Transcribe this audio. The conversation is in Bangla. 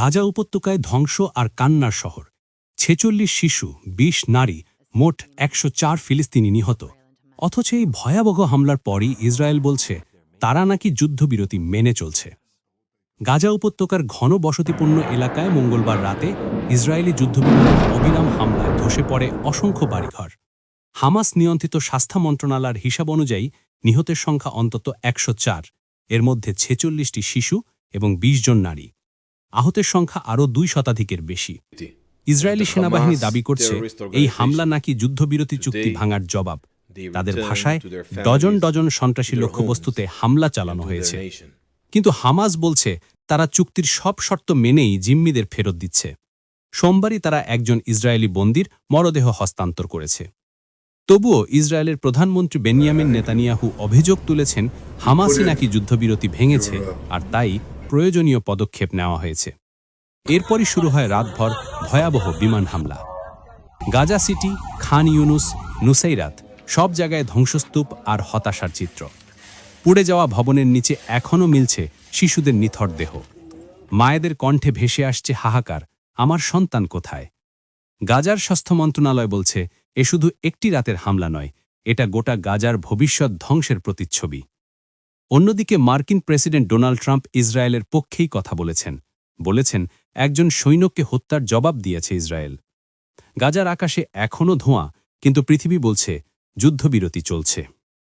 গাজা উপত্যকায় ধ্বংস আর কান্নার শহর। ছেচল্লিশ শিশু ২০ নারী, মোট একশো চার ফিলিস্তিনি নিহত। অথচ এই ভয়াবহ হামলার পরই ইসরায়েল বলছে, তারা নাকি যুদ্ধবিরতি মেনে চলছে। গাজা উপত্যকার ঘন বসতিপূর্ণ এলাকায় মঙ্গলবার রাতে ইসরায়েলি যুদ্ধবিমানের অবিরাম হামলায় ধসে পড়ে অসংখ্য বাড়িঘর। হামাস নিয়ন্ত্রিত স্বাস্থ্য মন্ত্রণালয়ের হিসাব অনুযায়ী নিহতের সংখ্যা অন্তত একশো চার। এর মধ্যে ছেচল্লিশটি শিশু এবং ২০ জন নারী। আহতের সংখ্যা আরও দুই শতাধিকের বেশি। ইসরায়েলি সেনাবাহিনী দাবি করছে এই হামলা নাকি যুদ্ধবিরতি চুক্তি ভাঙার জবাব। তাদের ভাষায় ডজন ডজন সন্ত্রাসী লক্ষ্যবস্তুতে হামলা চালানো হয়েছে। কিন্তু হামাস বলছে তারা চুক্তির সব শর্ত মেনেই জিম্মিদের ফেরত দিচ্ছে। সোমবারই তারা একজন ইসরায়েলি বন্দির মরদেহ হস্তান্তর করেছে। তবুও ইসরায়েলের প্রধানমন্ত্রী বেনিয়ামিন নেতানিয়াহু অভিযোগ তুলেছেন হামাসই নাকি যুদ্ধবিরতি ভেঙেছে আর তাই প্রয়োজনীয় পদক্ষেপ নেওয়া হয়েছে। এরপরই শুরু হয় রাতভর ভয়াবহ বিমান হামলা। Gaza City, Khan Younis, Nuseirat সব জায়গায় ধ্বংসস্তূপ আর হতাশার চিত্র। পুড়ে যাওয়া ভবনের নিচে এখনও মিলছে শিশুদের নিথর দেহ। মায়েদের কণ্ঠে ভেসে আসছে হাহাকার, আমার সন্তান কোথায়? গাজার স্বাস্থ্য মন্ত্রণালয় বলছে, এ শুধু একটি রাতের হামলা নয়, এটা গোটা গাজার ভবিষ্যৎ ধ্বংসের প্রতিচ্ছবি। অন্যদিকে মার্কিন প্রেসিডেন্ট ডোনাল্ড ট্রাম্প ইসরায়েলের পক্ষেই কথা বলেছেন। বলেছেন, একজন সৈন্যকে হত্যার জবাব দিয়েছে ইসরায়েল। গাজার আকাশে এখনও ধোঁয়া, কিন্তু পৃথিবী বলছে, যুদ্ধবিরতি চলছে।